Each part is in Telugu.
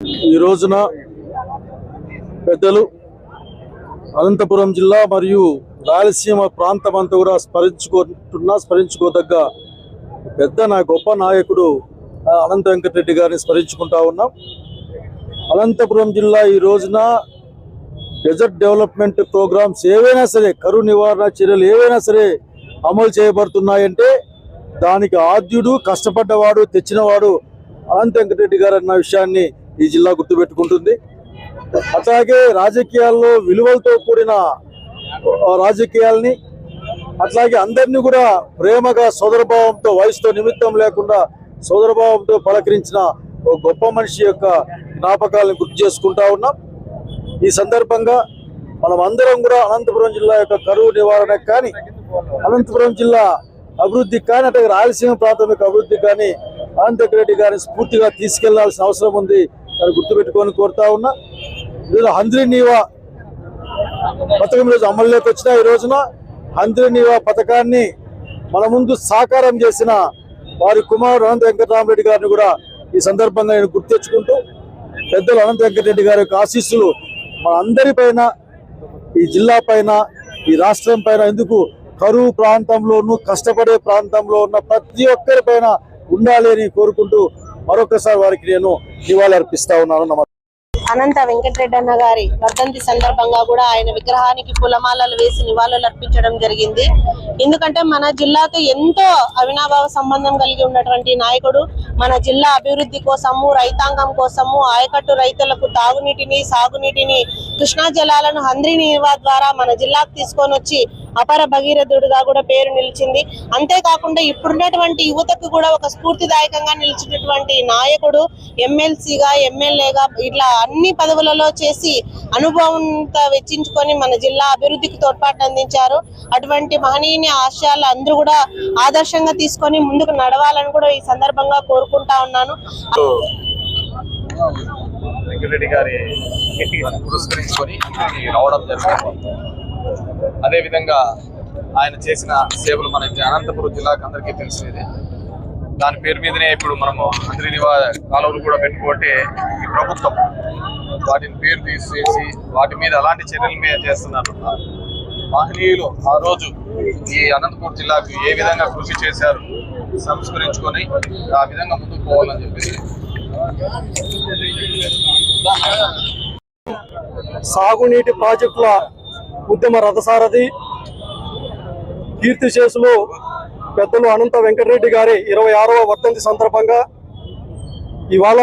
ఈ రోజున పెద్దలు అనంతపురం జిల్లా మరియు రాయలసీమ ప్రాంతం అంతా కూడా స్మరించుకుంటున్నా స్మరించుకోదగ్గ పెద్ద నా గొప్ప నాయకుడు అనంత వెంకటరెడ్డి గారిని స్మరించుకుంటా ఉన్నాం. అనంతపురం జిల్లా ఈ రోజున డెజర్ట్ డెవలప్మెంట్ ప్రోగ్రామ్స్ ఏవైనా సరే కరువు నివారణ చర్యలు ఏవైనా సరే అమలు చేయబడుతున్నాయంటే దానికి ఆద్యుడు కష్టపడ్డవాడు తెచ్చినవాడు అనంత వెంకటరెడ్డి గారు అన్న విషయాన్ని ఈ జిల్లా గుర్తుపెట్టుకుంటుంది. అట్లాగే రాజకీయాల్లో విలువలతో కూడిన రాజకీయాల్ని అట్లాగే అందరినీ కూడా ప్రేమగా సోదరభావంతో వయసుతో నిమిత్తం లేకుండా సోదరభావంతో పలకరించిన ఒక గొప్ప మనిషి యొక్క జ్ఞాపకాలను గుర్తు చేసుకుంటా ఉన్నాం. ఈ సందర్భంగా మనం అందరం కూడా అనంతపురం జిల్లా యొక్క కరువు నివారణ కానీ అనంతపురం జిల్లా అభివృద్ధి కానీ అట్లాగే రాయలసీమ ప్రాథమిక అభివృద్ధి కానీ అనంతకరెడ్డి గారిని స్ఫూర్తిగా తీసుకెళ్ళాల్సిన అవసరం ఉంది. అని గుర్తుపెట్టుకొని కోరుతా ఉన్నా. ఈరోజు హంద్రి నీవా పథకం ఈరోజు అమల్లోకి వచ్చిన ఈ రోజున హంద్రి నీవా పథకాన్ని మన ముందు సాకారం చేసిన వారి కుమారుడు అనంత వెంకటరామరెడ్డి గారిని కూడా ఈ సందర్భంగా నేను గుర్తు తెచ్చుకుంటూ పెద్దలు అనంత వెంకటరెడ్డి గారి యొక్క ఆశీస్సులు మన అందరిపైన ఈ జిల్లా పైన ఈ రాష్ట్రం పైన ఎందుకు కరువు ప్రాంతంలోనూ కష్టపడే ప్రాంతంలో ఉన్న ప్రతి ఒక్కరి పైన ఉండాలి అని కోరుకుంటూ మరొకసారి వారికి నేను నివాళులర్పిస్తా ఉన్నాను. అనంత వెంకటరెడ్డి అన్న గారి వర్ధంతి సందర్భంగా కూడా ఆయన విగ్రహానికి పూలమాలలు వేసి నివాళులు అర్పించడం జరిగింది. ఎందుకంటే మన జిల్లాతో ఎంతో అవినాభావ సంబంధం కలిగి ఉన్నటువంటి నాయకుడు మన జిల్లా అభివృద్ధి కోసము రైతాంగం కోసము ఆయకట్టు రైతులకు తాగునీటిని సాగునీటిని కృష్ణా జలాలను హంద్రి నీవా ద్వారా మన జిల్లాకు తీసుకొని వచ్చి అపర భగీరథుడుగా కూడా పేరు నిలిచింది. అంతేకాకుండా ఇప్పుడున్నటువంటి యువతకు కూడా ఒక స్ఫూర్తిదాయకంగా నిలిచినటువంటి నాయకుడు ఎమ్మెల్సీగా ఎమ్మెల్యేగా ఇట్లా అన్ని పదవులలో చేసి అనుభవంతో వెచ్చించుకొని మన జిల్లా అభివృద్ధికి తోడ్పాటు అందించారు. అటువంటి మహనీయుని ఆశయాలు అందరూ కూడా ఆదర్శంగా తీసుకొని ముందుకు నడవాలని కూడా ఈ సందర్భంగా కోరుకుంటా ఉన్నాను. వెంకటరెడ్డి గారి పురస్కరించుకొని రావడం జరిగింది. అదేవిధంగా ఆయన చేసిన సేవలు మనకి అనంతపురం జిల్లాకు అందరికీ తెలిసినది దాని పేరు మీదనే ఇప్పుడు మనము అందరి కాలువలు కూడా పెట్టుకుంటే ఈ ప్రభుత్వం వాటిని పేరు తీసేసి వాటి మీద అలాంటి చర్యల మీద చేస్తున్నారు. మహనీయులు ఆ రోజు ఈ అనంతపురం జిల్లాకు ఏ విధంగా కృషి చేశారు సంస్కరించుకొని ఆ విధంగా ముందుకు పోవాలని చెప్పేసి. సాగునీటి ప్రాజెక్టుల ఉద్యమ రథసారథి కీర్తిశేషులు పెద్దలు అనంత వెంకటరెడ్డి గారి ఇరవై ఆరవ వర్ధంతి సందర్భంగా ఇవాళ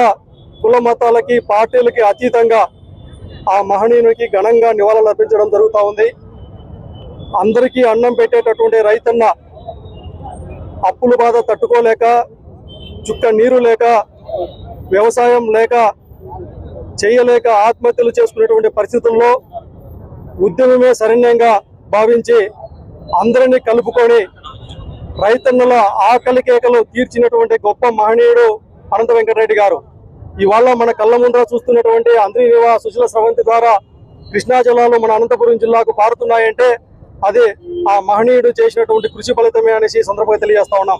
కుల మతాలకి పార్టీలకి అతీతంగా ఆ మహనీయునికి ఘనంగా నివాళులు అర్పించడం జరుగుతూ ఉంది. అందరికీ అన్నం పెట్టేటటువంటి రైతన్న అప్పుల బాధ తట్టుకోలేక చుక్క నీరు లేక వ్యవసాయం లేక చేయలేక ఆత్మహత్యలు చేసుకునేటువంటి పరిస్థితుల్లో ఉద్యమమే శరణ్యంగా భావించి అందరినీ కలుపుకొని రైతన్నుల ఆకలి కేకలు తీర్చినటువంటి గొప్ప మహనీయుడు అనంత వెంకటరెడ్డి గారు. ఇవాళ మన కళ్ళ ముందర చూస్తున్నటువంటి అంద్రీనివా సుశీల స్రవంతి ద్వారా కృష్ణా జిల్లాలో మన అనంతపురం జిల్లాకు పారుతున్నాయంటే అది ఆ మహనీయుడు చేసినటువంటి కృషి ఫలితమే అనేసి సందర్భంగా తెలియజేస్తా ఉన్నాం.